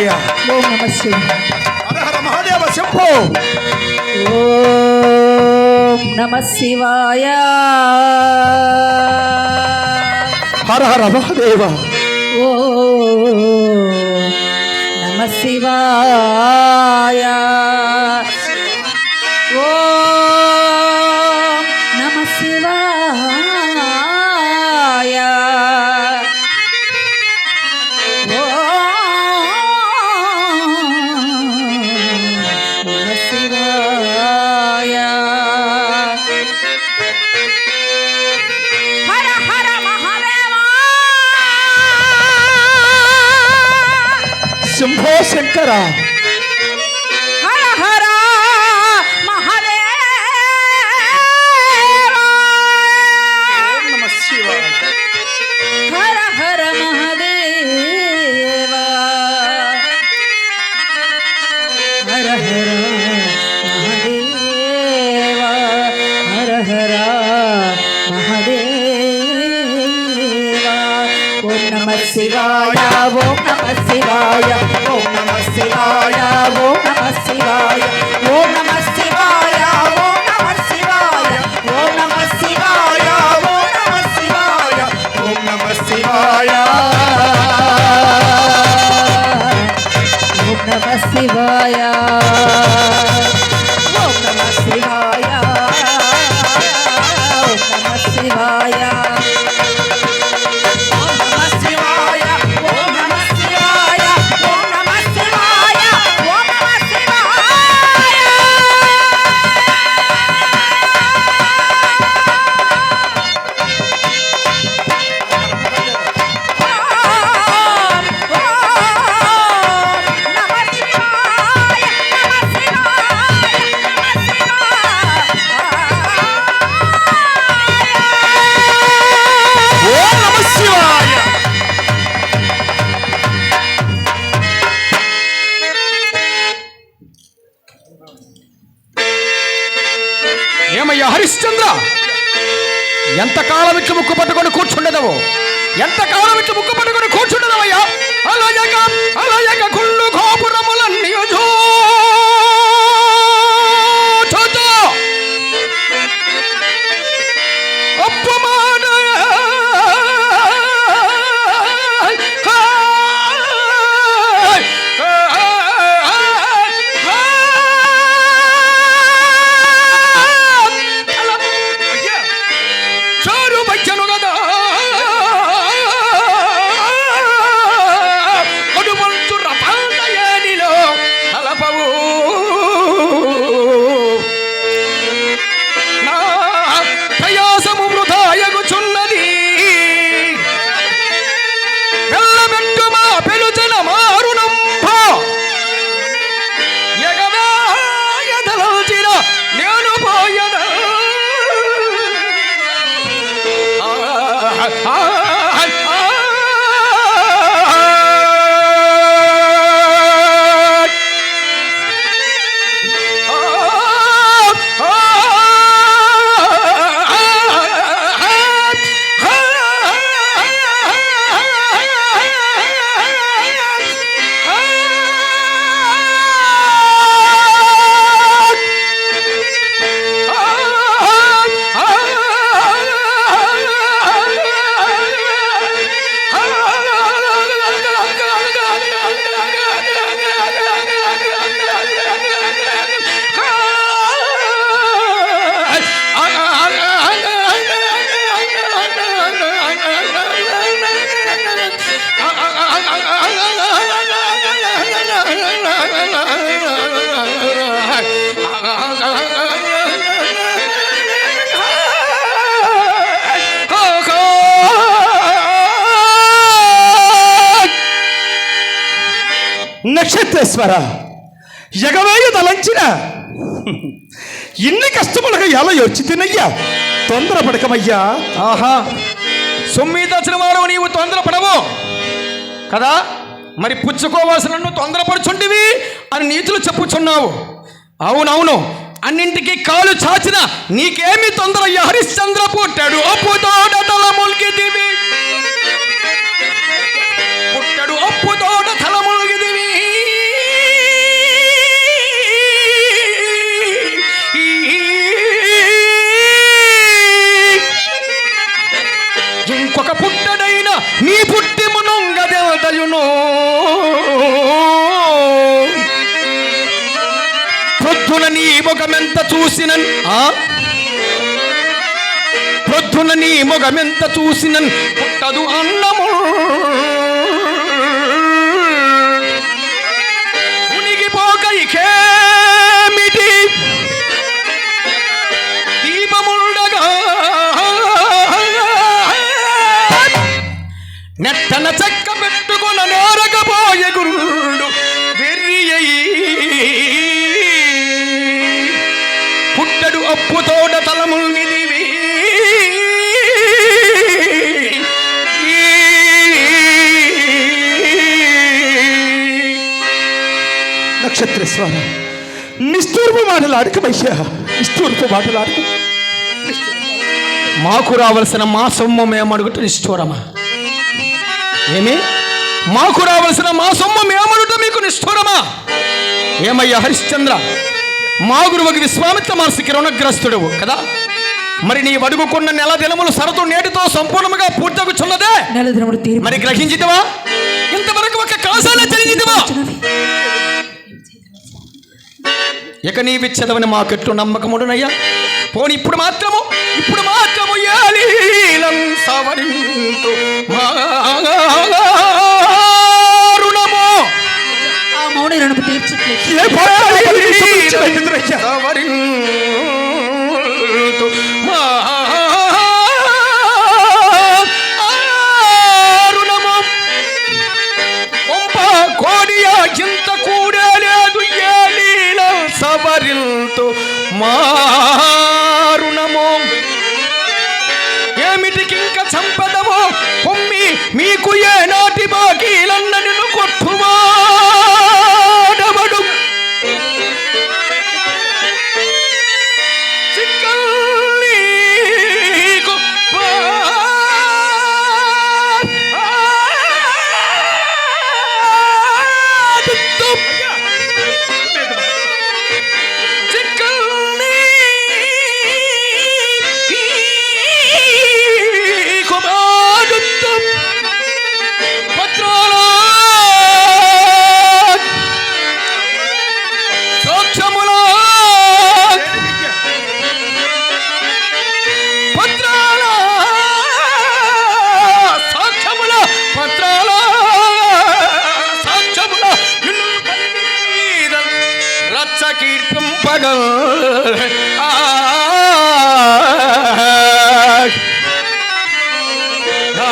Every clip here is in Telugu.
శివాయ ఓం నమ శివాయ. హర హర మహాదేవ శంభో. ఓం నమ శివాయ. హర హర మహాదేవ. ఓం నమ శివాయ. ఓం నమ శివాయ. शंभो शंकरा పట్టుకొని ఎంత కాలం ఇట్లా ముక్కు పట్టుకొని కూర్చుండదవయ్యా అలయక అలయక కుళ్ళు గోపురములన్నీ 大喊 నక్షత్రేశ్వర ఎగవేయ తలంచిన ఇన్ని కష్టములకు ఎలా వచ్చి తినయ్యా? తొందరపడకమయ్యా. ఆహా సొమ్మిది వచ్చిన వారు నీవు తొందరపడవు. కదా? మరి పుచ్చుకోవాల్సిన నువ్వు తొందరపడుచుంటివి అని నీతులు చెప్పుచున్నావు. అవునవును అన్నింటికి కాలు చాచిన నీకేమి తొందర హరిశ్చంద్ర పుట్టాడు అప్పుతోడ తల ముల్కి దివి ముఖమెంత చూసిన పొద్దున నీ ముఖమెంత చూసిన పుట్టదు అన్నము. పుట్టడు అప్పు తోట తలముల్ నిదివి నక్షత్రేశ్వర నిష్ఠూర్పు మాటలు అడకమయ్యా నిష్ఠూర్పు మాటలు అడక మాకు రావలసిన మా సొమ్ము మేము అడుగుట నిష్ఠూరమా? ఏమి? మాకు రావలసిన మా సొమ్ము మేమడుట మీకు నిష్ఠూరమా? ఏమయ్యా హరిశ్చంద్ర? మా గురువుకి విశ్వామిత్ర మహర్షికి రుణగ్రస్తుడు కదా? మరి నీ అడుగుకున్న నెల దినములు సరదు నేటితో సంపూర్ణముగా పూర్తగుచున్నదే? నెల దినములు మరి గ్రహించితివా? ఇంతవరకు ఒక కాసాల జరిగిందివా ఇక నీవిచ్చదవని మాకెట్లు నమ్మకముడునయ్యా? పోని ఇప్పుడు మాత్రము ఇప్పుడు మాత్రము ఏలీలం మౌని తీర్చట్లేదు. మరింతు పాపాలు విమర్శించబడిందిరయ్యా? సవరింతు మారుణము కొంప కోడియా ఇంత కూడలేదు ఏలీల సవరిల్తో మారుణము ఏమిటికింక పొమ్మి మీకు ఏ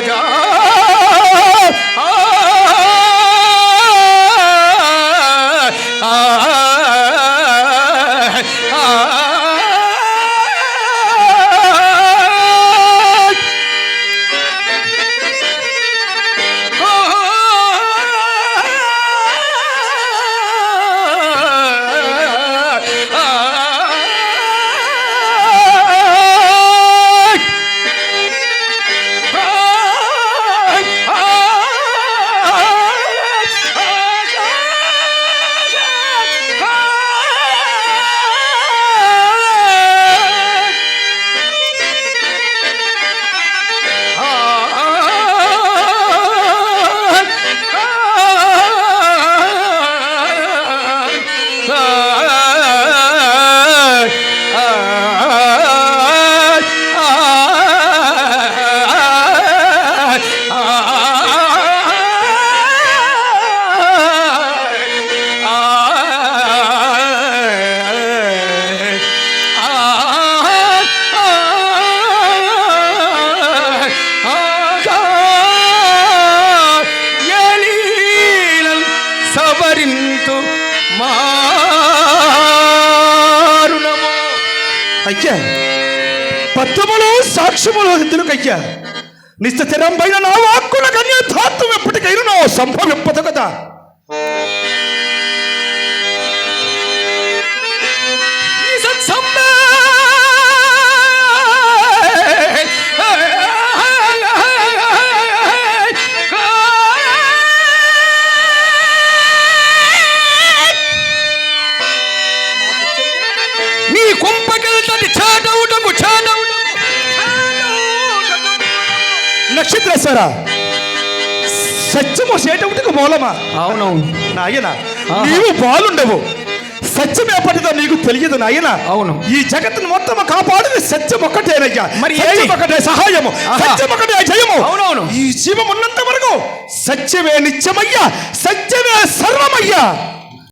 राजा మారునము అయ్యా పత్రములు సాక్ష్యములు ఎందుకయ్యా? నిశ్చిరం పైన నా వాక్కుల కన్యా ధాత్వం ఎప్పటికైనా సంభవింపదు కదా సత్యము సేటవుటకు మూలమా అవునవును నాయన. నీవు బాలుండవు సత్యం ఎప్పటిదో నీకు తెలియదు నాయన అవును. ఈ జగత్తును మొత్తం కాపాడేది సత్యం ఒక్కటేనయ్యా మరి సత్యం? ఒకటే సహాయము. సత్యం ఒకటే జయము అవునవును. ఈ జీవం ఉన్నంత వరకు సత్యమే నిత్యమయ్యా సత్యమే సర్వమయ్యా